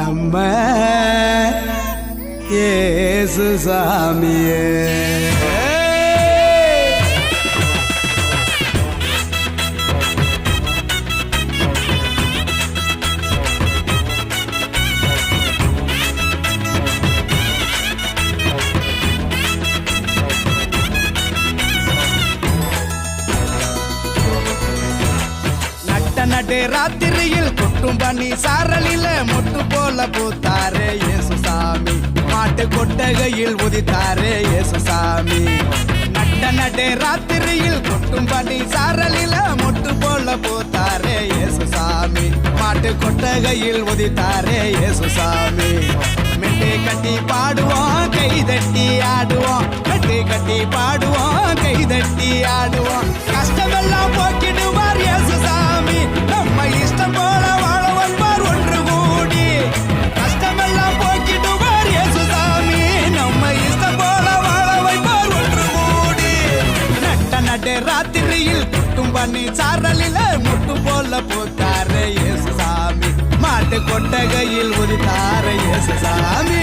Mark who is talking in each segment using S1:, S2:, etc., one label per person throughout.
S1: நம்ம ஏசு சாமியே. நட்ட நடு ராத்திரியில் மட்டும் பண்ணி சாரலில மொட்டு போல பூத்தாரே இயேசு சாமி மாட்டு கொட்டகையில் உதித்தாரே இயேசு சாமி நட்ட நடு ராத்திரியில் கொட்டும் பண்ணி சாரலில மொட்டு போல பூத்தாரே இயேசு சாமி மாட்டு கொட்டகையில் உதித்தாரே இயேசு சாமி மெட்டு கட்டி பாடுவோம் ராத்திரியில் குட்டும் பண்ணி சாரலில முட்டு போல போத்தாரு இயேசு சாமி மாட்டு கொட்டகையில் உதித்தாரு இயேசு சாமி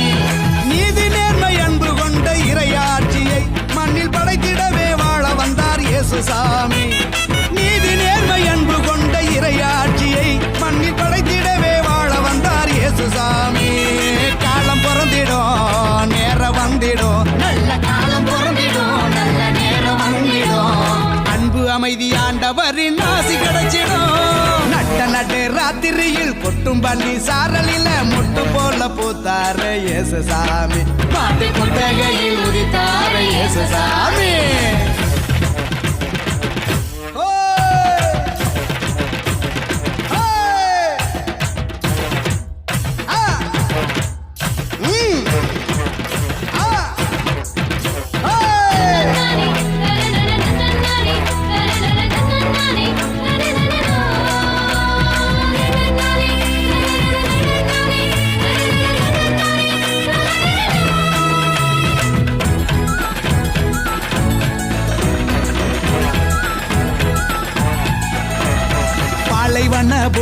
S1: சாமி. நீதி நேர்மை அன்பு கொண்ட இறையாட்சியை மண்ணில் படைத்திடவே வாழ வந்தார் இயேசு சாமி. காலம் பிறந்திடும் நேரம் வந்திடும்.
S2: நல்ல காலம் நல்ல நேரம் வந்திடும்.
S1: அன்பு அமைதி ஆண்டவரின் ஆசி கிடைச்சிடும். நட்ட நட்டு ராத்திரியில் கொட்டும் பள்ளி சாரலில முட்டு போல பூத்தாரு இயேசு சாமி.
S2: பாட்டு கொட்டகையில் உதித்தார இயேசு சாமி.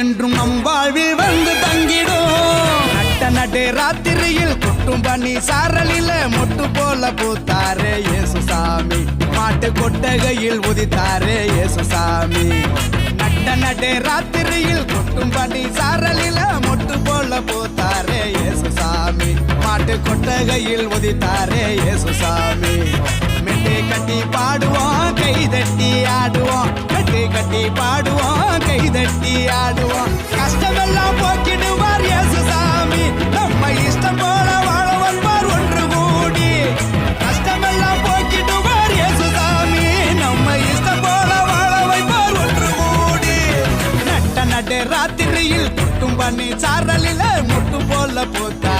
S1: என்றும் நம் வாழ்வில் வந்து தங்கிடும். நட்ட நடு ராத்திரியில் கொட்டும் பண்ணி சாரலில மொட்டு போல பூத்தாரே இயேசுசாமி. மாட்டு கொட்டகையில் உதித்தாரே இயேசுசாமி. நட்ட நடு ராத்திரியில் கொட்டும் பண்ணி சாரலில மொட்டு போல பூத்தாரே இயேசுசாமி. மாட்டு கொட்டகையில் உதித்தாரே இயேசுசாமி. மெட்டை கட்டி பாடுவோம் கை தட்டி ஆடுவோம் கட்டி கட்டி பாடுவோம். கை தட்டி ஆடுவோம் கஷ்டமெல்லாம் போக்கிடுவார் இயேசுசாமி. நம்ம இஷ்டம் போல வாழ வந்தார் ஒன்று கூடி. கஷ்டமெல்லாம் போக்கிடுவார் இயேசுசாமி. நம்ம இஷ்டம் போல வாழ வைப்பார் ஒன்று கூடி. நட்ட நடு ராத்திரியில் குட்டும் பண்ணி சாரலில முட்டு போல போத்தாரு.